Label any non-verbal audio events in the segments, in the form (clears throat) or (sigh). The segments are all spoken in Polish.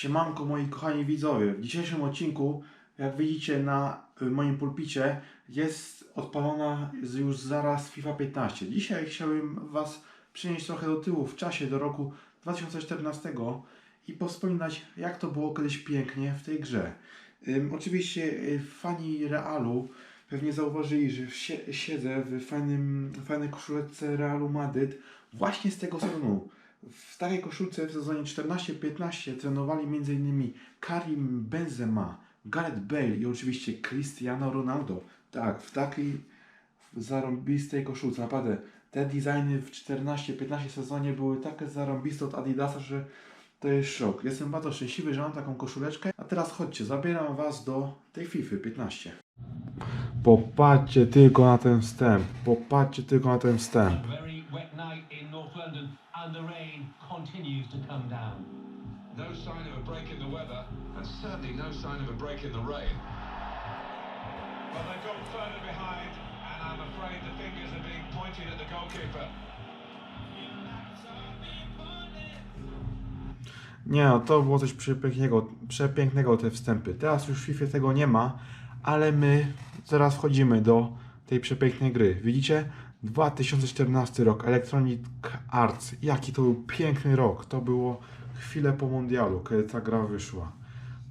Siemanko moi kochani widzowie. W dzisiejszym odcinku, jak widzicie na y, moim pulpicie, jest odpalona już zaraz FIFA 15. Dzisiaj chciałbym Was przenieść trochę do tyłu w czasie, do roku 2014 i powspominać jak to było kiedyś pięknie w tej grze. Oczywiście y, fani Realu pewnie zauważyli, że sie- siedzę w fajnym, fajnej koszulce Realu Madryt właśnie z tego sezonu. W takiej koszulce w sezonie 14-15 trenowali m.in. Karim Benzema, Gareth Bale i oczywiście Cristiano Ronaldo. Tak, w takiej zarąbistej koszulce. Naprawdę, te designy w 14-15 sezonie były takie zarąbiste od Adidasa, że to jest szok. Jestem bardzo szczęśliwy, że mam taką koszuleczkę. A teraz chodźcie, zabieram Was do tej FIFA 15. Popatrzcie tylko na ten wstęp. Popatrzcie tylko na ten wstęp. Night in North London, and the rain continues to come down. No sign of a break in the weather, and certainly no sign of a break in the rain. Well, they've got further behind, and I'm afraid the fingers are being pointed at the goalkeeper. Nie, no to było coś przepięknego, przepięknego te wstępy. Teraz już w FIFA tego nie ma, ale my zaraz wchodzimy do tej przepięknej gry. Widzicie? 2014 rok, Electronic Arts. Jaki to był piękny rok. To było chwilę po mundialu, kiedy ta gra wyszła.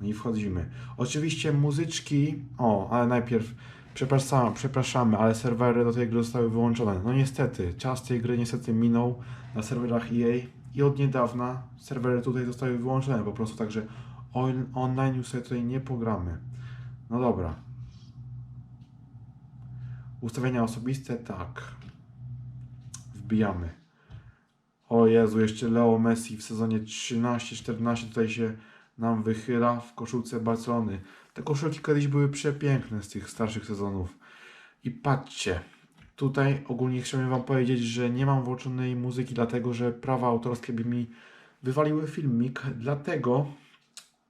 No i wchodzimy. Oczywiście muzyczki. O, ale najpierw przepraszamy, przepraszamy, ale serwery do tej gry zostały wyłączone. No niestety, czas tej gry niestety minął na serwerach EA i od niedawna serwery tutaj zostały wyłączone po prostu, także on, online już sobie tutaj nie pogramy. No dobra. Ustawienia osobiste, tak. Wbijamy. O Jezu, jeszcze Leo Messi w sezonie 13-14 tutaj się nam wychyla w koszulce Barcelony. Te koszulki kiedyś były przepiękne z tych starszych sezonów. I patrzcie, tutaj ogólnie chciałbym Wam powiedzieć, że nie mam włączonej muzyki, dlatego że prawa autorskie by mi wywaliły filmik, dlatego,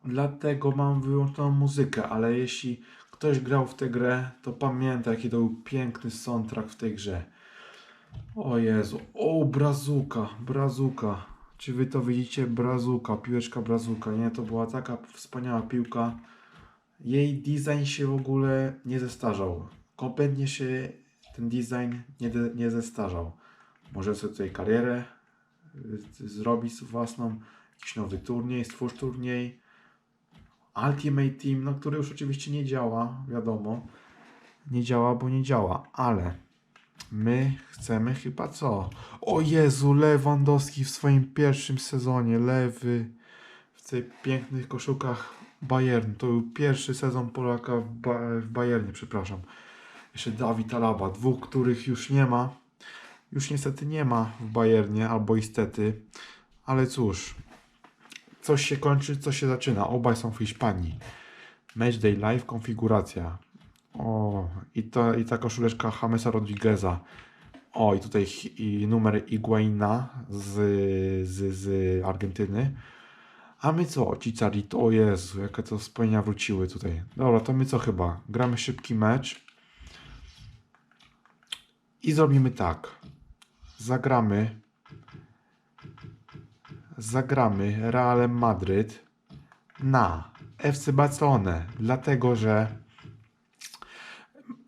dlatego mam wyłączoną muzykę, ale jeśli ktoś grał w tę grę, to pamięta jaki to był piękny soundtrack w tej grze. O Jezu, o brazuka, brazuka. Czy wy to widzicie? Brazuka, piłeczka brazuka. Nie, to była taka wspaniała piłka. Jej design się w ogóle nie zestarzał. Kompletnie się ten design nie, de, nie zestarzał. Może sobie tutaj karierę y, zrobić własną, jakiś nowy turniej, stwórz turniej. Ultimate Team, no który już oczywiście nie działa, wiadomo. Nie działa, bo nie działa, ale my chcemy chyba co? O Jezu, Lewandowski w swoim pierwszym sezonie, lewy w tych pięknych koszulkach Bayern. To był pierwszy sezon Polaka w, ba- w Bayernie, przepraszam. Jeszcze Dawid Alaba, dwóch, których już nie ma. Już niestety nie ma w Bayernie, albo istety. Ale cóż, coś się kończy, coś się zaczyna. Obaj są w Hiszpanii. Matchday Live, konfiguracja. O, i, to, i ta koszuleczka Jamesa Rodrigueza. O, i tutaj i numer Iguaina z, z, z Argentyny. A my co? Chicharito, o Jezu, jakie to wspomnienia wróciły tutaj. Dobra, to my co chyba? Gramy szybki mecz. I zrobimy tak. Zagramy. Zagramy Realem Madryt na FC Barcelonę, dlatego że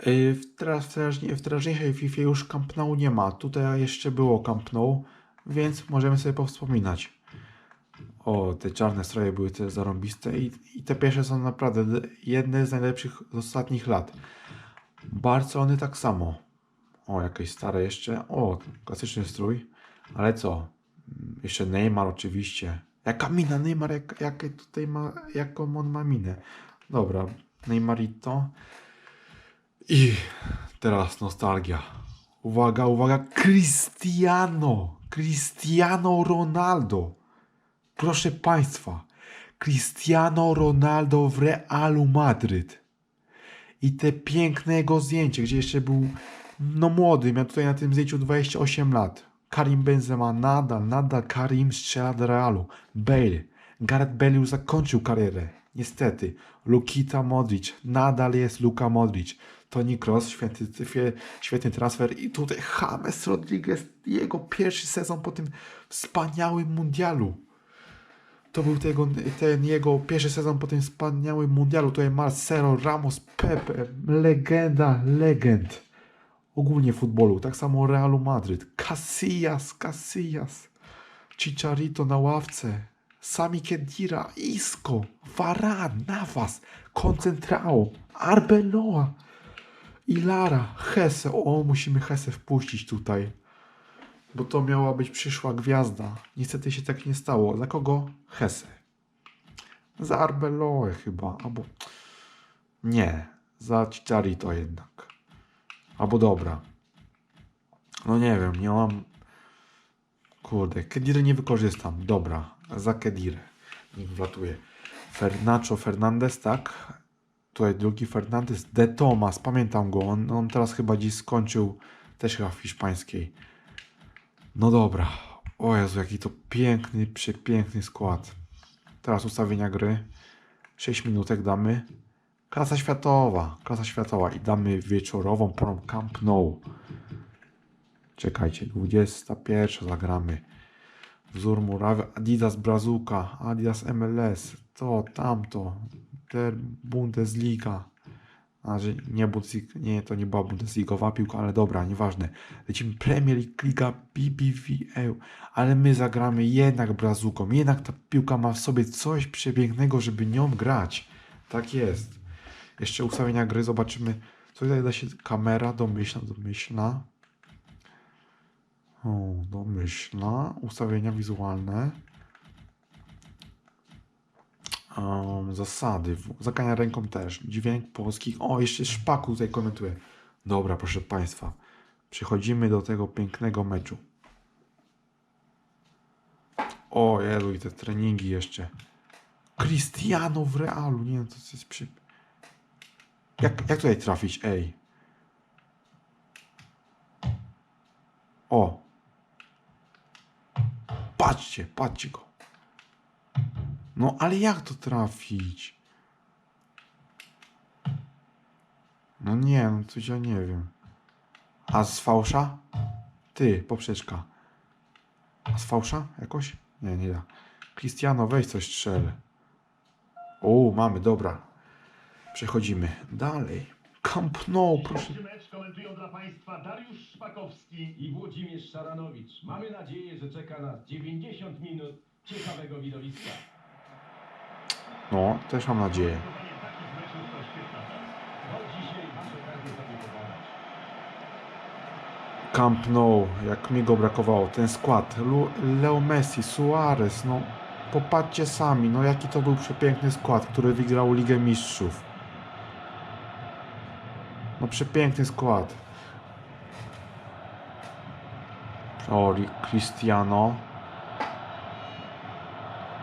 yy, w, teraz, w, teraźnie- w teraźniejszej FIFA już Camp Nou nie ma. Tutaj jeszcze było Camp Nou, więc możemy sobie powspominać. O, te czarne stroje były te zarąbiste i, i te pierwsze są naprawdę jedne z najlepszych z ostatnich lat. Barcelony tak samo. O, jakieś stare jeszcze. O, klasyczny strój. Ale co? Jeszcze Neymar oczywiście. Jaka mina Neymar, jak, tutaj ma, jaką on ma minę. Dobra, Neymarito. I teraz nostalgia. Uwaga, uwaga, Cristiano! Cristiano Ronaldo! Proszę Państwa, Cristiano Ronaldo w Realu Madryt. I te piękne jego zdjęcie, gdzie jeszcze był no młody, miał tutaj na tym zdjęciu 28 lat. Karim Benzema nadal, nadal Karim strzela do Realu. Bale, Gareth Bale już zakończył karierę. Niestety, Lukita Modric, nadal jest Luka Modric. Toni Kroos, świetny, świe- świetny transfer. I tutaj James Rodriguez, jego pierwszy sezon po tym wspaniałym mundialu. To był tego, ten jego pierwszy sezon po tym wspaniałym mundialu. Tutaj Marcelo, Ramos, Pepe, legenda, legend. Ogólnie futbolu, tak samo Realu Madryt. Casillas, Casillas. Chicharito na ławce. Sami Kedira, Isco, Varane, Navas, Concentrao, Arbeloa, Ilara, Hesse. O, musimy Hesse wpuścić tutaj. Bo to miała być przyszła gwiazda. Niestety się tak nie stało. Za kogo? Hesse. Za Arbeloę chyba. Albo... Nie. Za Chicharito jednak. Albo dobra. No nie wiem, nie mam... Kurde, Kediry nie wykorzystam. Dobra, za Kedirę. Niech wlatuje. Fernacho Fernandez, tak? Tutaj drugi Fernandez. De Tomas, pamiętam go. On, on teraz chyba dziś skończył też chyba w hiszpańskiej. No dobra. O Jezu, jaki to piękny, przepiękny skład. Teraz ustawienia gry. 6 minutek damy. Klasa światowa, klasa światowa i damy wieczorową porą Camp Nou. Czekajcie, 21 zagramy. Wzór murawy, Adidas Brazuka, Adidas MLS, to, tamto, der Bundesliga. Że nie, Bundesliga, nie, to nie była Bundesligowa piłka, ale dobra, nieważne. Lecimy Premier League, Liga BBVA, ale my zagramy jednak Brazuką. Jednak ta piłka ma w sobie coś przepięknego, żeby nią grać. Tak jest. Jeszcze ustawienia gry, zobaczymy. Co tutaj da się. Kamera, domyślna, domyślna. O, domyślna. Ustawienia wizualne. Um, zasady. Zakania ręką też. Dźwięk polskich. O, jeszcze szpaku tutaj komentuje. Dobra, proszę Państwa. Przechodzimy do tego pięknego meczu. O, Jezu, i te treningi jeszcze. Cristiano w Realu. Nie wiem, to jest przy... Jak, jak tutaj trafić? Ej. O. Patrzcie, patrzcie go. No, ale jak to trafić? No nie, no coś ja nie wiem. A z fałsza? Ty, poprzeczka. A z fałsza jakoś? Nie, nie da. Cristiano, weź coś strzel. O, mamy, dobra. Przechodzimy dalej. Camp Nou, proszę. Mecz komentują dla Państwa Dariusz Szpakowski i Włodzimierz Szaranowicz. Mamy nadzieję, że czeka nas 90 minut ciekawego widowiska. No, też mam nadzieję. Wykonanie takich meczów to świetna praca. No dzisiaj masz okazję sobie pogadać. Camp Nou, jak mi go brakowało, ten skład. Lu Leo Messi, Suarez, no popatrzcie sami, no jaki to był przepiękny skład, który wygrał Ligę Mistrzów. No przepiękny skład. O, Ri- Cristiano,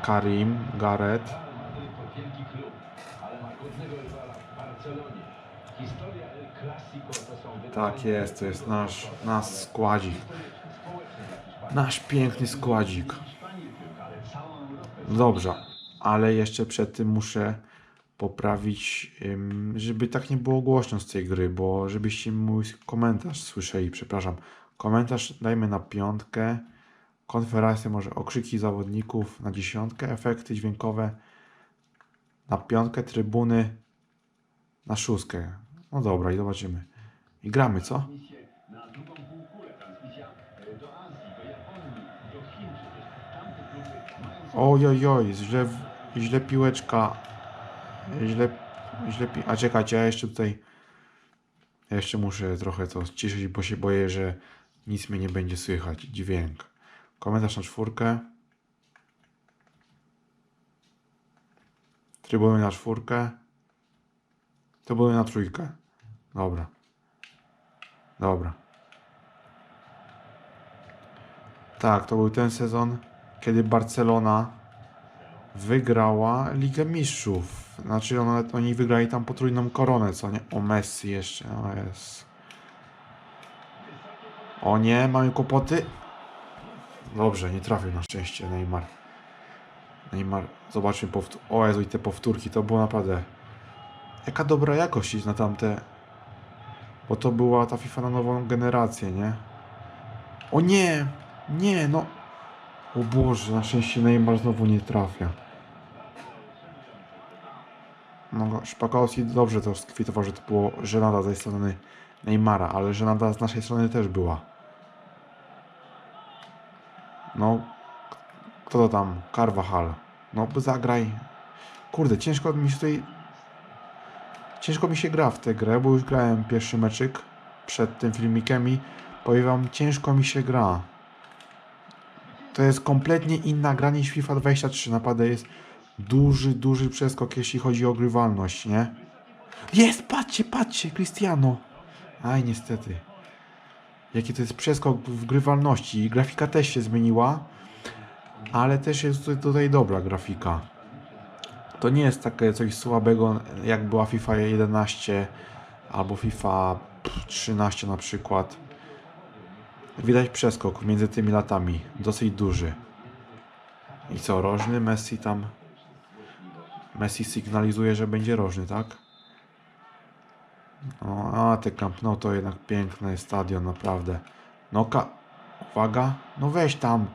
Karim, Gareth. Tak jest, to jest nasz, nasz składzik. Nasz piękny składzik. Dobrze, ale jeszcze przed tym muszę poprawić, żeby tak nie było głośno z tej gry, bo żebyście mój komentarz słyszeli, przepraszam. Komentarz dajmy na piątkę, konferencję może okrzyki zawodników na dziesiątkę, efekty dźwiękowe na piątkę, trybuny na szóstkę. No dobra i zobaczymy. I gramy, co? Transmisję na drugą półkulę, transmisja e, do Azji, do Japonii, do Chin przecież. Tamte kluby mają Oj, oj, oj, źle, źle piłeczka. Źle, źle pi... A czekajcie, ja jeszcze tutaj... Ja jeszcze muszę trochę to ściszyć, bo się boję, że nic mnie nie będzie słychać. Dźwięk. Komentarz na czwórkę. Trybuny na czwórkę. Trybuny na trójkę. Dobra. Dobra. Tak, to był ten sezon, kiedy Barcelona wygrała Ligę Mistrzów. Znaczy one, oni wygrali tam potrójną koronę, co nie? O Messi jeszcze, o jest. O nie, mamy kłopoty. Dobrze, nie trafił na szczęście Neymar. Neymar, zobaczmy powtór. O Jezu, i te powtórki, to było naprawdę... Jaka dobra jakość na tamte... Bo to była ta FIFA na nową generację, nie? O nie! Nie, no... O Boże, na szczęście Neymar znowu nie trafia. No, Szpakowski dobrze to skwitował, że to było żenada ze strony Neymara, ale żenada z naszej strony też była. No, kto to tam? Carvajal. No, zagraj. Kurde, ciężko mi się tutaj... Ciężko mi się gra w tę grę, bo już grałem pierwszy meczyk przed tym filmikiem i powiem wam, ciężko mi się gra. To jest kompletnie inna gra niż FIFA 23. Naprawdę jest duży, duży przeskok, jeśli chodzi o grywalność, nie? Jest, patrzcie, patrzcie, Cristiano. Aj, niestety. Jaki to jest przeskok w grywalności. Grafika też się zmieniła, ale też jest tutaj, dobra grafika. To nie jest takie coś słabego, jak była FIFA 11 albo FIFA 13 na przykład. Widać przeskok między tymi latami, dosyć duży. I co, rożny? Messi tam... Messi sygnalizuje, że będzie rożny, tak? O, a te Camp Nou to jednak piękny stadion, naprawdę. No ka... Uwaga, no weź tam.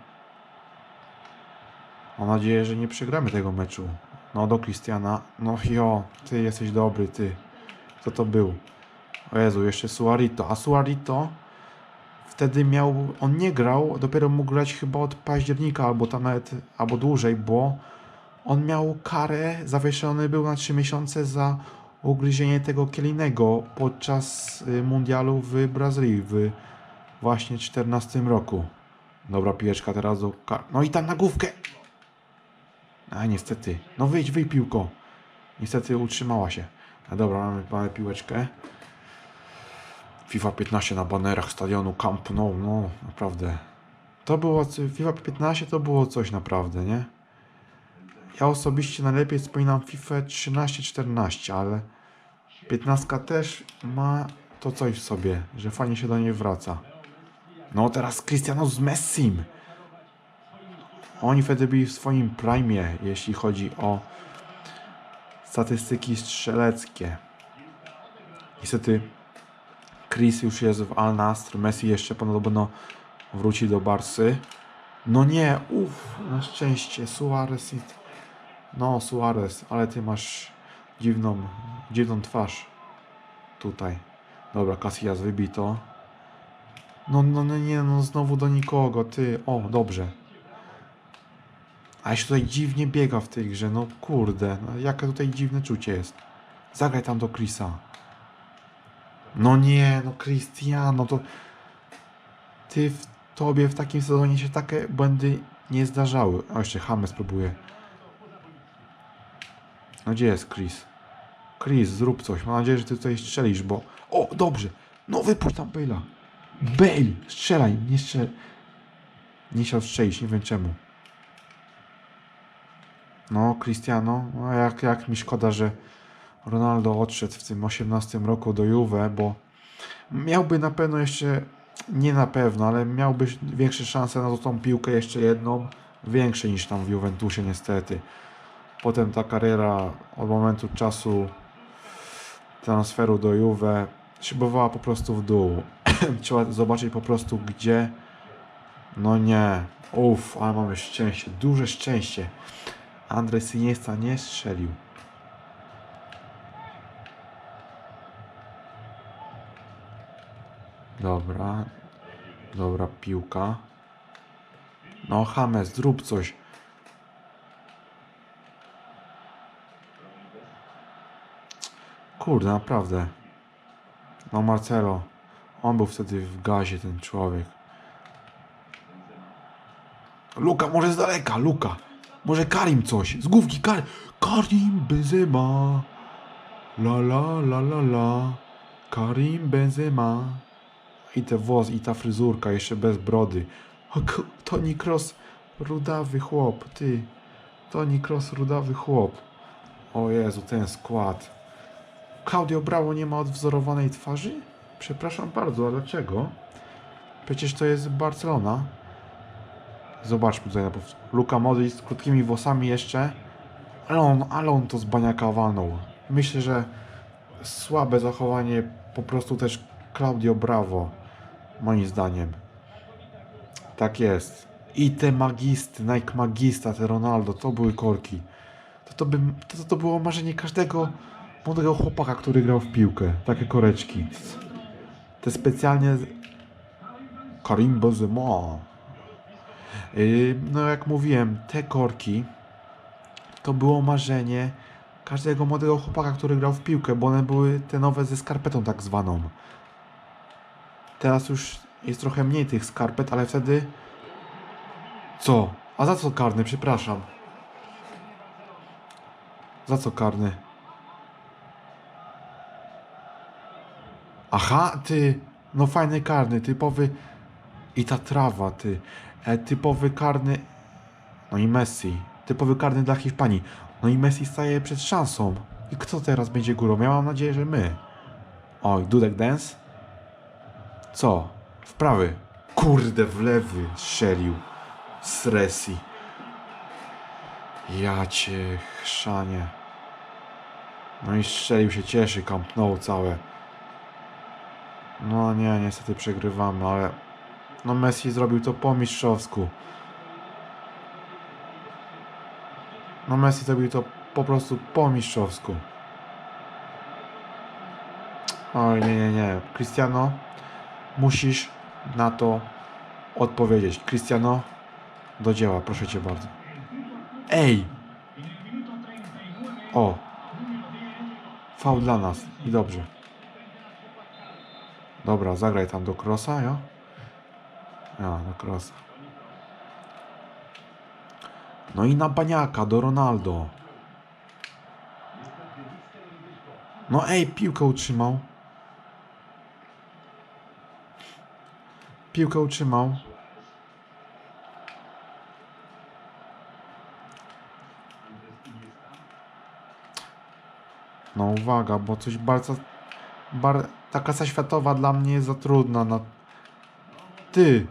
Mam nadzieję, że nie przegramy tego meczu. No do Cristiana. No jo, ty jesteś dobry, ty. Kto to był? O Jezu, jeszcze Suarito. A Suarito wtedy miał, on nie grał, dopiero mógł grać chyba od października albo tam nawet, albo dłużej, bo on miał karę, zawieszony był na 3 miesiące za ugryzienie tego kielinego podczas y, mundialu w Brazylii w właśnie 14 roku. Dobra piłeczka teraz do kar... No i tam na główkę! A niestety, no wyjdź, wyj piłko. Niestety utrzymała się. A dobra, mamy, mamy piłeczkę. FIFA 15 na banerach stadionu Camp Nou, no naprawdę. To było, FIFA 15 to było coś naprawdę, nie? Ja osobiście najlepiej wspominam FIFA 13-14, ale 15 też ma to coś w sobie, że fajnie się do niej wraca. No teraz Cristiano z Messim. Oni wtedy byli w swoim prime, jeśli chodzi o statystyki strzeleckie. Niestety Chris już jest w Al Messi jeszcze podobno wróci do Barsy. No nie, uff, na szczęście, Suarez i... No, Suarez, ale ty masz dziwną, dziwną twarz tutaj. Dobra, Casillas wybito. No, no, no nie, no znowu do nikogo, ty, o, dobrze. A się tutaj dziwnie biega w tej grze, no kurde, no, jakie tutaj dziwne czucie jest. Zagraj tam do Chrisa. No nie, no Cristiano, to ty w tobie w takim sezonie się takie błędy nie zdarzały. O, jeszcze James próbuje. No gdzie jest Chris? Chris, zrób coś. Mam nadzieję, że ty tutaj strzelisz, bo... O, dobrze. No wypuść tam Bale'a. Bale, strzelaj, nie strzel... Nie chciał strzelić, nie wiem czemu. No, Cristiano, no jak, jak mi szkoda, że Ronaldo odszedł w tym 18 roku do Juve, bo miałby na pewno jeszcze, nie na pewno, ale miałby większe szanse na tą piłkę jeszcze jedną, większe niż tam w Juventusie niestety. Potem ta kariera od momentu czasu transferu do Juve szybowała po prostu w dół. (clears throat) Trzeba zobaczyć po prostu gdzie. No nie. Uff, ale mamy szczęście, duże szczęście. Andres Iniesta nie strzelił. Dobra. Dobra piłka. No James, zrób coś. Kurde, naprawdę. No Marcelo. On był wtedy w gazie, ten człowiek. Luka, może z daleka, Luka. Może Karim coś. Z główki Karim. Karim Benzema. La la la la la. Karim Benzema. I te włos, i ta fryzurka, jeszcze bez brody. Toni Kroos, rudawy chłop, ty. Toni Kroos, rudawy chłop. O Jezu, ten skład. Claudio Bravo nie ma odwzorowanej twarzy? Przepraszam bardzo, a dlaczego? Przecież to jest Barcelona. Zobaczmy tutaj na powtórce. Luka Modric z krótkimi włosami jeszcze. Ale on, ale on to z baniaka walnął. Myślę, że słabe zachowanie po prostu też Claudio Bravo. Moim zdaniem. Tak jest. I te magisty, Nike Magista, te Ronaldo, to były korki. To, to, by, to, to było marzenie każdego młodego chłopaka, który grał w piłkę. Takie koreczki. Te specjalnie... Karim Benzema. Yy, no jak mówiłem, te korki to było marzenie każdego młodego chłopaka, który grał w piłkę, bo one były te nowe ze skarpetą tak zwaną. Teraz już jest trochę mniej tych skarpet, ale wtedy... Co? A za co karny? Przepraszam. Za co karny? Aha, ty. No fajny karny, typowy. I ta trawa, ty. E, typowy karny. No i Messi. Typowy karny dla Hiszpanii. No i Messi staje przed szansą. I kto teraz będzie górą? Ja mam nadzieję, że my. Oj, Dudek Dance? Co? W prawy. Kurde, w lewy strzelił. Sresi. Ja cię chrzanie. No i strzelił się, cieszy, Camp Nou całe. No nie, niestety przegrywamy, ale... No Messi zrobił to po mistrzowsku. No Messi zrobił to po prostu po mistrzowsku. Oj, nie, nie, nie. Cristiano, musisz na to odpowiedzieć. Cristiano, do dzieła, proszę cię bardzo. Ej! O! Faul dla nas. I dobrze. Dobra, zagraj tam do Krosa, ja? Ja, do Krosa. No i na Baniaka, do Ronaldo. No ej, piłkę utrzymał. Piłkę utrzymał. No uwaga, bo coś bardzo... Bar... Ta kasa światowa dla mnie jest za trudna na... Ty!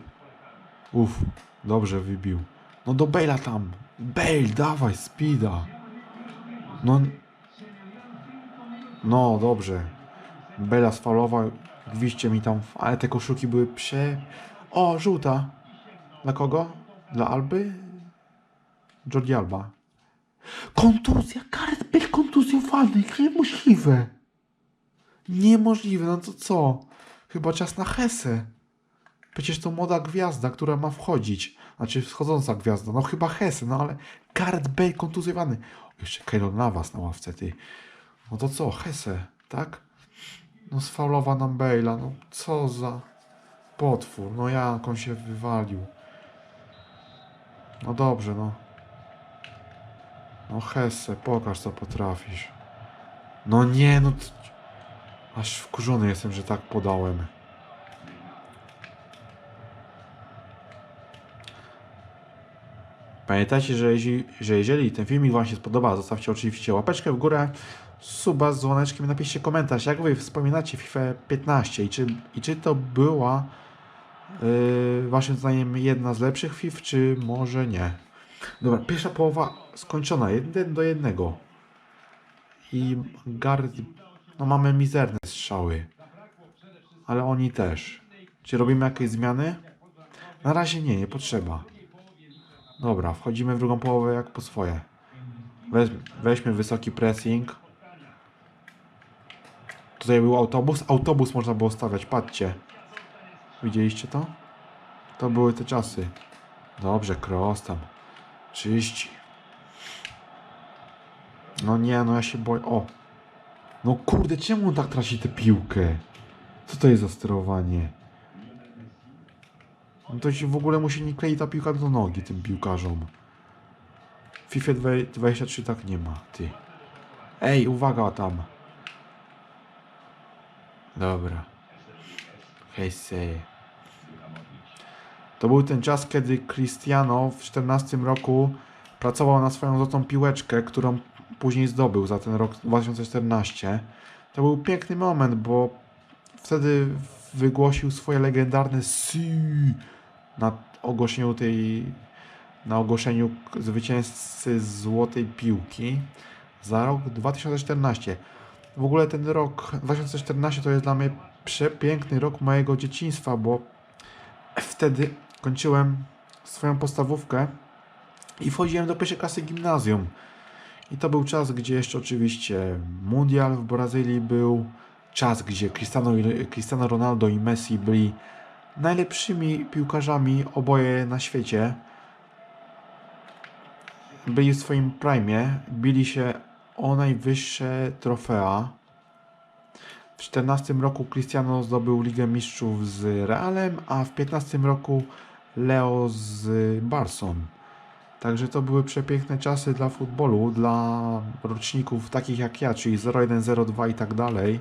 Uff, dobrze wybił. No do Bale'a tam. Bale, dawaj, speeda. No... No, dobrze. Bela sfalował, gwiście mi tam, ale te koszulki były prze... O, żółta. Dla kogo? Dla Alby? Jordi Alba. Kontuzja, Gareth Bale kontuzjowany, niemożliwe. Niemożliwe, no to co? Chyba czas na Hesę. Przecież to młoda gwiazda, która ma wchodzić. Znaczy wschodząca gwiazda. No chyba Hesę, no ale Gareth Bale kontuzjowany. Jeszcze Keylor Navas na ławce, ty. No to co? Hesę, tak? No sfaulowa nam Bale'a, no co za potwór. No jak on się wywalił. No dobrze, no. No Hesse, pokaż co potrafisz. No nie, no... Aż wkurzony jestem, że tak podałem. Pamiętajcie, że że jeżeli ten filmik Wam się spodoba, zostawcie oczywiście łapeczkę w górę, suba z dzwoneczkiem napiszcie komentarz, jak Wy wspominacie FIFA 15 i czy, i czy to była yy, Waszym zdaniem jedna z lepszych FIFA, czy może nie. Dobra, pierwsza połowa skończona, jeden do jednego. I Gareth, no mamy mizerne strzały, ale oni też. Czy robimy jakieś zmiany? Na razie nie, nie potrzeba. Dobra, wchodzimy w drugą połowę jak po swoje. Weź, weźmy wysoki pressing. Tutaj był autobus. Autobus można było stawiać, patrzcie. Widzieliście to? To były te czasy. Dobrze, cross tam. Czyści. No nie, no ja się boję. O! No kurde, czemu on tak traci tę piłkę? Co to jest za sterowanie? No to się w ogóle musi nie kleić ta piłka do nogi tym piłkarzom. W FIFA 23 tak nie ma, ty. Ej, uwaga tam. Dobra. Hej, say. To był ten czas, kiedy Cristiano w 14 roku pracował na swoją złotą piłeczkę, którą później zdobył za ten rok 2014. To był piękny moment, bo wtedy wygłosił swoje legendarne si na ogłoszeniu tej na ogłoszeniu zwycięzcy złotej piłki za rok 2014. W ogóle ten rok 2014 to jest dla mnie przepiękny rok mojego dzieciństwa, bo wtedy kończyłem swoją podstawówkę i wchodziłem do pierwszej klasy gimnazjum. I to był czas, gdzie jeszcze oczywiście Mundial w Brazylii był. Czas, gdzie Cristiano, Cristiano Ronaldo i Messi byli najlepszymi piłkarzami oboje na świecie. Byli w swoim prime, bili się o najwyższe trofea. W 14 roku Cristiano zdobył Ligę Mistrzów z Realem, a w 15 roku Leo z Barsą. Także to były przepiękne czasy dla futbolu, dla roczników takich jak ja, czyli 01, 02 i tak dalej.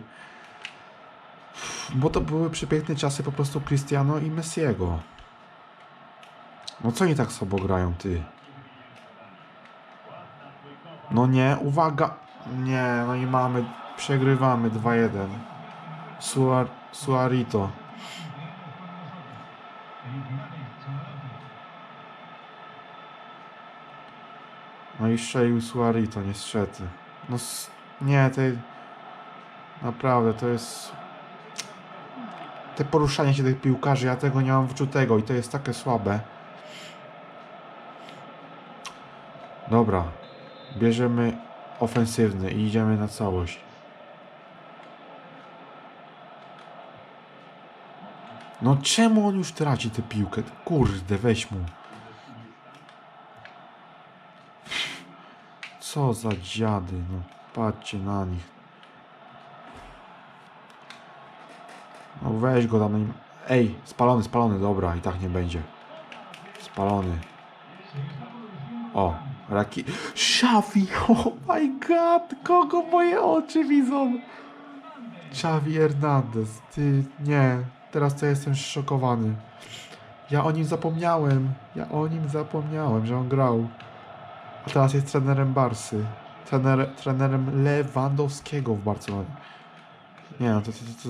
Bo to były przepiękne czasy po prostu Cristiano i Messiego. No co oni tak słabo grają, ty? No nie, uwaga! Nie, no i mamy, przegrywamy 2-1. Suar, Suarito. No i strzelił Suarito, niestety. No nie, to naprawdę to jest te poruszanie się tych piłkarzy, ja tego nie mam wczutego i to jest takie słabe. Dobra, bierzemy ofensywny i idziemy na całość. No czemu on już traci tę piłkę? Kurde, weź mu. Co za dziady, no patrzcie na nich. No weź go tam. nie- Ej, spalony, spalony, dobra, i tak nie będzie. Spalony. O, raki. Xavi, (laughs) oh my god, kogo moje oczy widzą? Xavi Hernandez, ty, nie, teraz to jestem szokowany. Ja o nim zapomniałem, ja o nim zapomniałem, że on grał. A teraz jest trenerem Barsy. Trener, trenerem Lewandowskiego w Barcelonie. Nie no, to, to, to, to.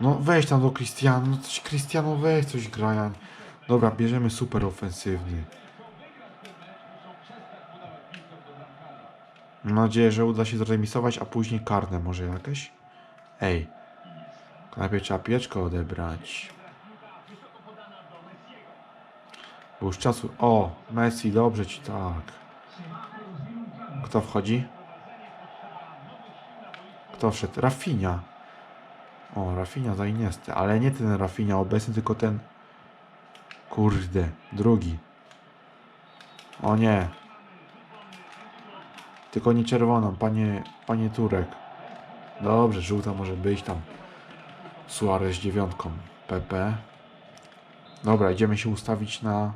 No weź tam do Cristiano, no coś Cristiano weź coś graja. Dobra, bierzemy super ofensywny. Mam nadzieję, że uda się zremisować, a później karne może jakieś. Ej, najpierw trzeba pieczkę odebrać. Bo już czasu... O, Messi, dobrze ci tak. Kto wchodzi? Kto wszedł? Rafinha. O, Rafinha za Iniestę, ale nie ten Rafinha obecny, tylko ten... Kurde, drugi. O nie. Tylko nie czerwoną, panie, panie Turek. Dobrze, żółta może być tam. Suarez dziewiątką. PP. Dobra, idziemy się ustawić na...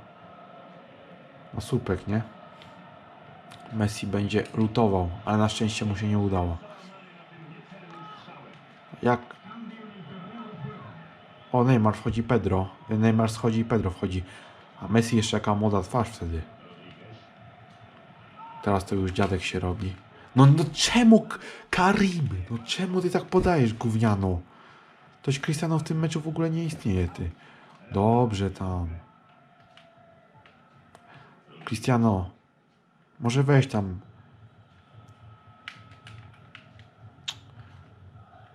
Na słupek, nie? Messi będzie lutował, ale na szczęście mu się nie udało. Jak o, Neymar wchodzi Pedro. Neymar schodzi i Pedro wchodzi. A Messi jeszcze jaka młoda twarz wtedy. Teraz to już dziadek się robi. No, no czemu K- Karimy? No czemu ty tak podajesz, gówniano? Toś Cristiano w tym meczu w ogóle nie istnieje, ty. Dobrze tam. Cristiano. Może weź tam.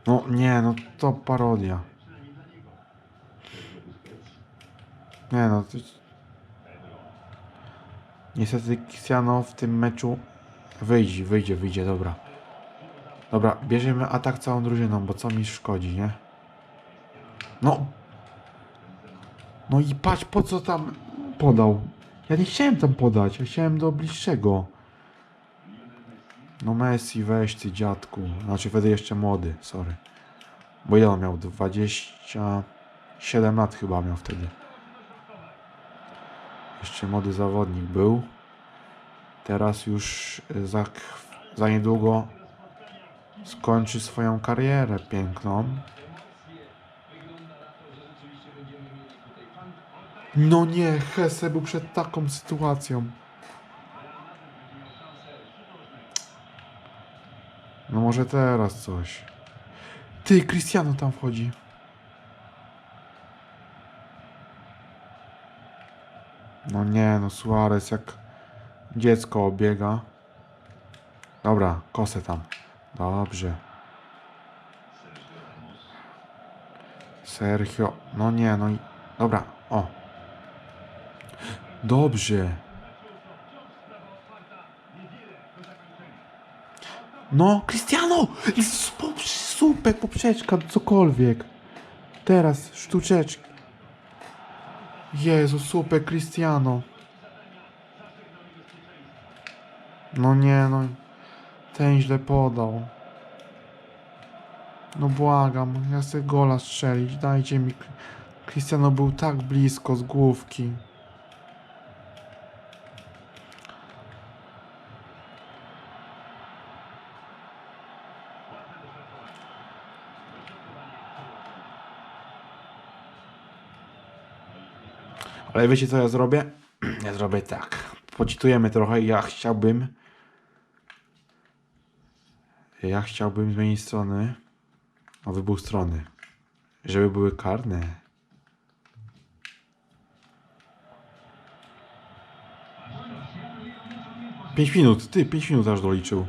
No nie, no to parodia. Nie no, to... Niestety Cristiano w tym meczu wyjdzie, wyjdzie, wyjdzie, dobra. Dobra, bierzemy atak całą drużyną, bo co mi szkodzi, nie? No! No i patrz, po co tam podał? Ja nie chciałem tam podać, ja chciałem do bliższego. No Messi, weź ty dziadku. Znaczy wtedy jeszcze młody, sorry. Bo ile on miał? 27 lat chyba miał wtedy. Jeszcze młody zawodnik był. Teraz już y, za, za niedługo skończy swoją karierę piękną. No nie, Hesse był przed taką sytuacją. No może teraz coś. Ty, Cristiano tam wchodzi. No nie, no Suarez jak dziecko obiega. Dobra, kosę tam. Dobrze. Sergio. No nie, no i... Dobra, o. Dobrze. No, Cristiano! Słupek, poprzeczka, cokolwiek. Teraz, sztuczeczki. Jezu, słupek, Cristiano. No nie, no. Ten źle podał. No błagam, ja chcę gola strzelić. Dajcie mi. Cristiano był tak blisko z główki. Ale wiecie co ja zrobię? Ja zrobię tak. Pocitujemy trochę. Ja chciałbym. Ja chciałbym zmienić strony. O wybór strony. Żeby były karne. Pięć minut. Ty, pięć minut aż doliczył.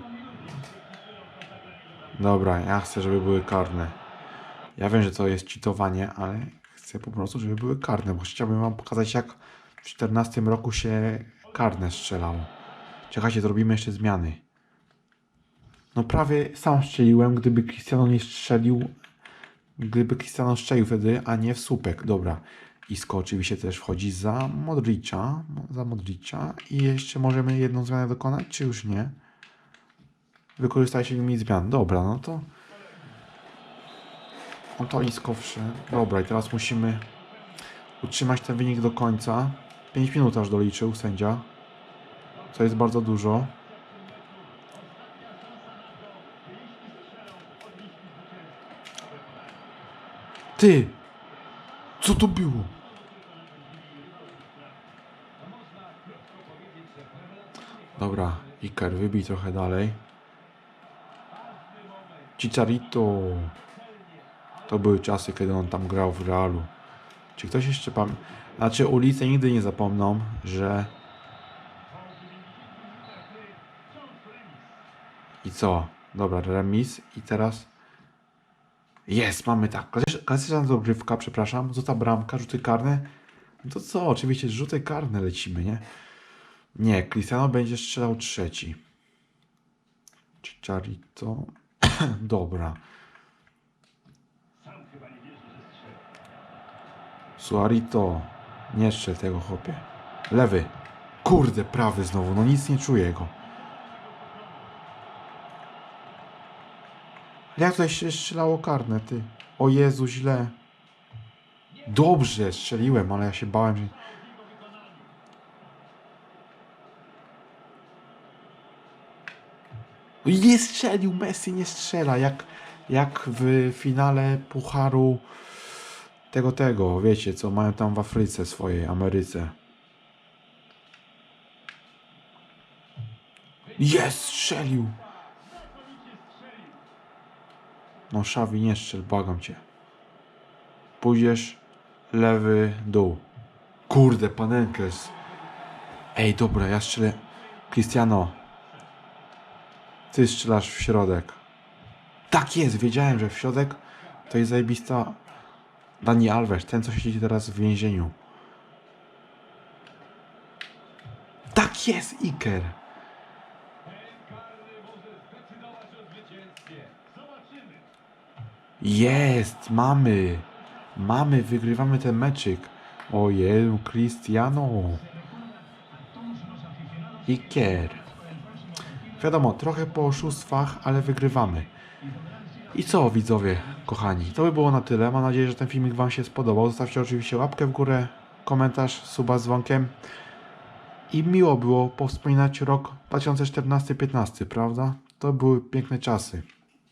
Dobra, ja chcę, żeby były karne. Ja wiem, że to jest cheatowanie, ale chcę po prostu, żeby były karne, bo chciałbym wam pokazać, jak w 14 roku się karne strzelało. Czekajcie, zrobimy jeszcze zmiany. No prawie sam strzeliłem, gdyby Cristiano nie strzelił, gdyby Cristiano strzelił wtedy, a nie w słupek. Dobra. Isko oczywiście też wchodzi za Modricza, za Modricza i jeszcze możemy jedną zmianę dokonać, czy już nie? Wykorzystajcie limit zmian. Dobra, no to no to Isko. Dobra, i teraz musimy utrzymać ten wynik do końca. 5 minut aż doliczył sędzia, co jest bardzo dużo. Ty! Co to było? Dobra, Iker, wybij trochę dalej. Chicharito. To były czasy, kiedy on tam grał w Realu. Czy ktoś jeszcze pamięta? Znaczy, ulice nigdy nie zapomną, że. I co? Dobra, remis. I teraz. Jest, mamy tak. Klasycz- Klasyczna dogrywka, przepraszam. Rzuta bramka, rzuty karne. No to co? Oczywiście rzuty karne lecimy, nie? Nie, Cristiano będzie strzelał trzeci. Chicharito. (clears throat) Dobra. Suarito. Nie strzel tego chłopie. Lewy. Kurde, prawy znowu. No nic nie czuję go. Jak tutaj się strzelało karne, ty? O Jezu, źle. Dobrze, strzeliłem, ale ja się bałem, że... Nie strzelił, Messi nie strzela, jak, jak w finale Pucharu tego, tego, wiecie, co mają tam w Afryce swojej, Ameryce. Jest, strzelił! No, Szawi, nie strzel, błagam cię. Pójdziesz lewy dół. Kurde, panenkes. Ej, dobra, ja strzelę. Cristiano. Ty strzelasz w środek. Tak jest, wiedziałem, że w środek to jest zajebista Dani Alves, ten co siedzi teraz w więzieniu. Tak jest, Iker. Jest, mamy. Mamy, wygrywamy ten meczyk. Ojej, Cristiano. Iker. Wiadomo, trochę po oszustwach, ale wygrywamy. I co widzowie, kochani, to by było na tyle. Mam nadzieję, że ten filmik Wam się spodobał. Zostawcie oczywiście łapkę w górę, komentarz, suba z dzwonkiem. I miło było powspominać rok 2014-15, prawda? To były piękne czasy.